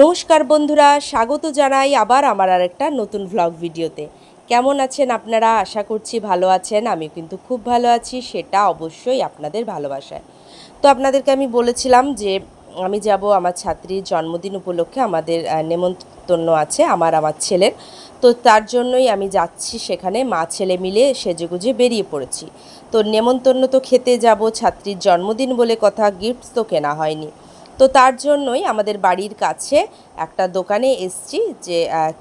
নমস্কার বন্ধুরা, স্বাগত জানাই আবার আমার আর একটা নতুন ভ্লগ ভিডিওতে। কেমন আছেন আপনারা? আশা করছি ভালো আছেন আমি কিন্তু খুব ভালো আছি, সেটা অবশ্যই আপনাদের ভালোবাসায়। তো আপনাদেরকে আমি বলেছিলাম যে, আমি যাব আমার ছাত্রীর জন্মদিন উপলক্ষে, আমাদের নেমন্তন্ন আছে আমার আমার ছেলের। তো তার জন্যই আমি যাচ্ছি সেখানে, মা, ছেলে মিলে সেজেগুজে বেরিয়ে পড়েছি। তো নেমন্তন্ন তো খেতে যাব, ছাত্রীর জন্মদিন বলে কথা গিফটস তো কেনা হয়নি। তো তার জন্যই আমাদের বাড়ির কাছে একটা দোকানে এসছি যে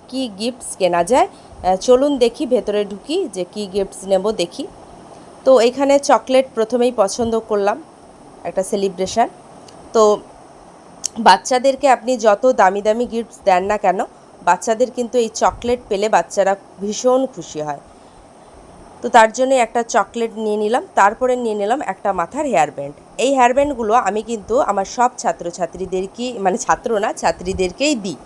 কি গিফটস কেনা যায়। চলুন দেখি, ভেতরে ঢুকি যে কি গিফটস নেব দেখি। তো এখানে চকলেট প্রথমেই পছন্দ করলাম, একটা সেলিব্রেশন তো বাচ্চাদেরকে আপনি যত দামি দামি গিফটস দেন না কেন, বাচ্চাদের কিন্তু এই চকলেট পেলে বাচ্চারা ভীষণ খুশি হয়। তো তার জন্য একটা চকলেট নিয়ে নিলাম, তারপরে নিয়ে নিলাম একটা মাথার হেয়ার ব্যান্ড এই হেয়ার ব্যান্ডগুলো আমি কিন্তু আমার সব ছাত্রছাত্রীদেরকে মানে ছাত্র না, ছাত্রীদেরকেই দিই।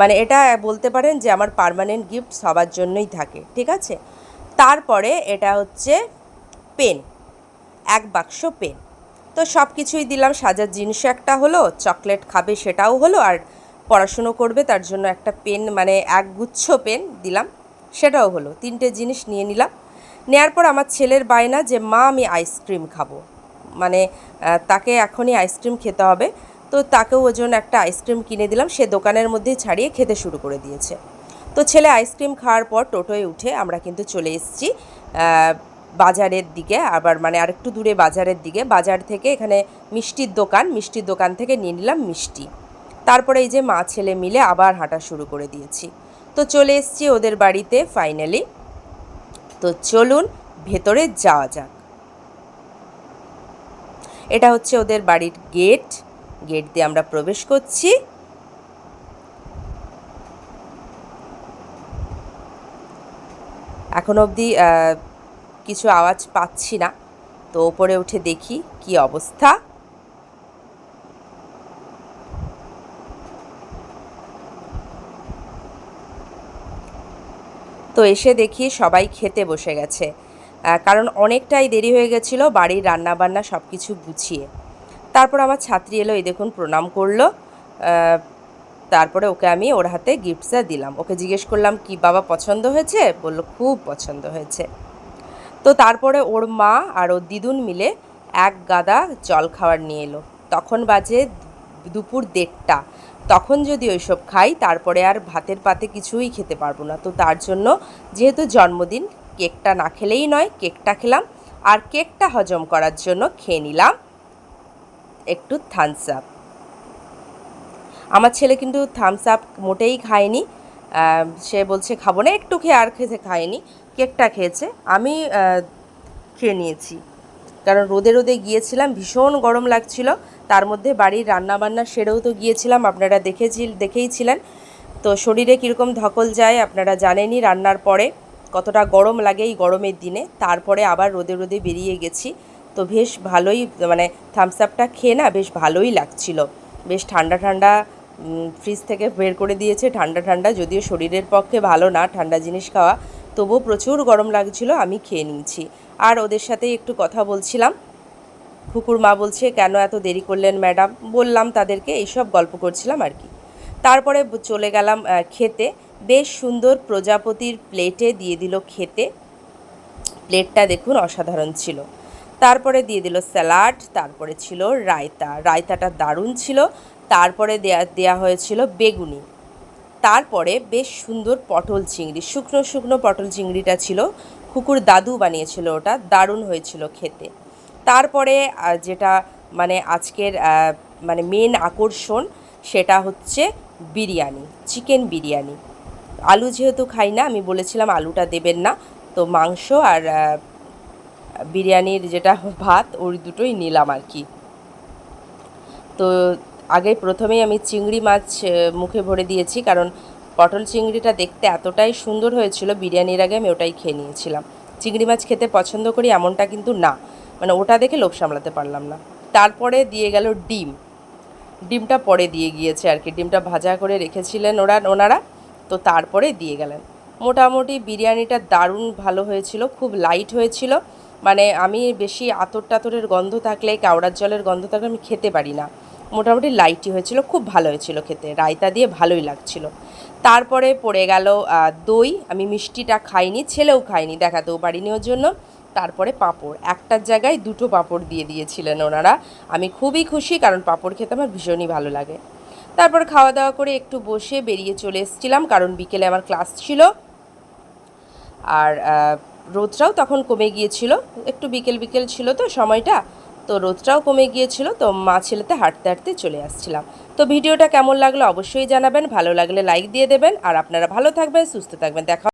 মানে এটা বলতে পারেন যে আমার পার্মানেন্ট গিফট সবার জন্যই থাকে, ঠিক আছে? তারপরে এটা হচ্ছে পেন এক বাক্স পেন তো সব কিছুই দিলাম সাজার জিনিস একটা হলো, চকলেট খাবে সেটাও হলো, আর পড়াশুনো করবে তার জন্য একটা পেন মানে এক গুচ্ছ পেন দিলাম, সেটাও হলো। তিনটে জিনিস নিয়ে নিলাম। নেয়ার পর আমার ছেলের বায়না যে, মা, আমি আইসক্রিম খাব। মানে তাকে এখনই আইসক্রিম খেতে হবে। তো তাকেও ওই জন্য একটা আইসক্রিম কিনে দিলাম। সে দোকানের মধ্যেই ছাড়িয়ে খেতে শুরু করে দিয়েছে। তো ছেলে আইসক্রিম খাওয়ার পর টোটোয় উঠে আমরা কিন্তু চলে এসেছি বাজারের দিকে। আবার মানে আরেকটু দূরে বাজারের দিকে। বাজার থেকে এখানে মিষ্টির দোকান। মিষ্টির দোকান থেকে নিয়ে নিলাম মিষ্টি। তারপরে এই যে মা ছেলে মিলে আবার হাঁটা শুরু করে দিয়েছি। তো চলে এসেছি ওদের বাড়িতে ফাইনালি তো চলুন ভেতরে যাওয়া যাক। এটা হচ্ছে ওদের বাড়ির গেট। গেট দিয়ে আমরা প্রবেশ করছি। এখন অবধি কিছু আওয়াজ পাচ্ছি না। তো ওপরে উঠে দেখি কি অবস্থা। তো এসে দেখি সবাই খেতে বসে গেছে। কারণ অনেকটাই দেরি হয়ে গেছিল বাড়ির রান্নাবান্না সব কিছু গুছিয়ে। তারপর আমার ছাত্রী এলো, এই দেখুন প্রণাম করল। তারপরে ওকে আমি ওর হাতে গিফটসটা দিলাম। ওকে জিজ্ঞেস করলাম, কি বাবা পছন্দ হয়েছে? বলল, খুব পছন্দ হয়েছে। তো তারপরে ওর মা আর ওর দিদুন মিলে এক গাদা জল খাবার নিয়ে এলো। তখন বাজে দুপুর দেড়টা। তখন যদি ওইসব খাই, তারপরে আর ভাতের পাতে কিছুই খেতে পারব না। তো তার জন্য যেহেতু জন্মদিন কেকটা না খেলেই নয়, কেকটা খেলাম। আর কেকটা হজম করার জন্য খেয়ে নিলাম একটু থামস আপ আমার ছেলে কিন্তু থামস আপ মোটেই খায়নি। সে বলছে, খাব না, একটু খেয়ে আর খেতে খায়নি। কেকটা খেয়েছে। আমি খেয়ে নিয়েছি। কারণ রোদে রোদে গিয়েছিলাম, ভীষণ গরম লাগছিল। তার মধ্যে বাড়ির রান্নাবান্না সেরেও তো গিয়েছিলাম, আপনারা দেখেছি দেখেইছিলেন তো শরীরে কীরকম ধকল যায় আপনারা জানেনই, রান্নার পরে। কতটা গরম লাগে এই গরমের দিনে। তারপরে আবার রোদে রোদে বেরিয়ে গেছি। তো বেশ ভালোই মানে থামস আপটা খেয়ে না বেশ ভালোই লাগছিল। বেশ ঠান্ডা ঠান্ডা ফ্রিজ থেকে বের করে দিয়েছে। ঠান্ডা ঠান্ডা, যদিও শরীরের পক্ষে ভালো না, ঠান্ডা জিনিস খাওয়া। তবুও প্রচুর গরম লাগছিল, আমি খেয়ে নিয়েছি। আর ওদের সাথে একটু কথা বলছিলাম। কুকুর মা বলছে, কেন এত দেরি করলেন ম্যাডাম বললাম তাদেরকে, এইসব গল্প করছিলাম আর কি। তারপরে চলে গেলাম খেতে। বেশ সুন্দর প্রজাপতির প্লেটে দিয়ে দিল খেতে। প্লেটটা দেখুন অসাধারণ ছিল। তারপরে দিয়ে দিল স্যালাড, তারপরে ছিল রায়তা। রায়তাটা দারুণ ছিল। তারপরে দেয়া দেয়া হয়েছিল বেগুনি। তারপরে বেশ সুন্দর পটল চিংড়ি। শুকনো শুকনো পটল চিংড়িটা ছিল। কুকুর দাদু বানিয়েছিল ওটা। দারুণ হয়েছিল খেতে। তারপরে যেটা মানে আজকের মানে মেন আকর্ষণ সেটা হচ্ছে বিরিয়ানি চিকেন বিরিয়ানি। আলু যেহেতু খাই না, আমি বলেছিলাম আলুটা দেবেন না। তো মাংস আর বিরিয়ানির যেটা ভাত, ওই দুটোই নিলাম আর কি। তো আগে প্রথমেই আমি চিংড়ি মাছ মুখে ভরে দিয়েছি, কারণ পটল চিংড়িটা দেখতে এতটাই সুন্দর হয়েছিল, বিরিয়ানির আগে আমি ওটাই খেয়ে নিয়েছিলাম। চিংড়ি মাছ খেতে পছন্দ করি এমনটা কিন্তু না। মানে ওটা দেখে লোভ সামলাতে পারলাম না। তারপরে দিয়ে গেল ডিম। ডিমটা পরে দিয়ে গিয়েছে আর কি। ডিমটা ভাজা করে রেখেছিলেন ওরা, ওনারা। তো তারপরে দিয়ে গেলেন। মোটামুটি বিরিয়ানিটা দারুণ ভালো হয়েছিল, খুব লাইট হয়েছিল। মানে আমি বেশি আতর টাতরের গন্ধ থাকলে, কেওড়ার জলের গন্ধ থাকলে আমি খেতে পারি না। মোটামুটি লাইটই হয়েছিল, খুব ভালো হয়েছিল খেতে, রায়তা দিয়ে ভালোই লাগছিল। তারপরে পড়ে গেল দই। আমি মিষ্টিটা খাইনি, ছেলেও খাইনি দেখাতেও পারিনি ওর জন্য। তারপরে পাঁপড়, একটার জায়গায় দুটো পাঁপড় দিয়ে দিয়েছিলেন ওনারা। আমি খুবই খুশি, কারণ পাঁপড় খেতে আমার ভীষণই ভালো লাগে। তারপর খাওয়া দাওয়া করে একটু বসে বেরিয়ে চলে এসেছিলাম, কারণ বিকেলে আমার ক্লাস ছিল। আর রোদটাও তখন কমে গিয়েছিল। একটু বিকেল বিকেল ছিল তো সময়টা, তো রোদটাও কমে গিয়েছিল, তো মা ছেলেতে হাঁটতে হাঁটতে চলে আসছিলাম। তো ভিডিওটা কেমন লাগল অবশ্যই জানাবেন, ভালো লাগলে লাইক দিয়ে দেবেন, আর আপনারা ভালো থাকবেন, সুস্থ থাকবেন, দেখা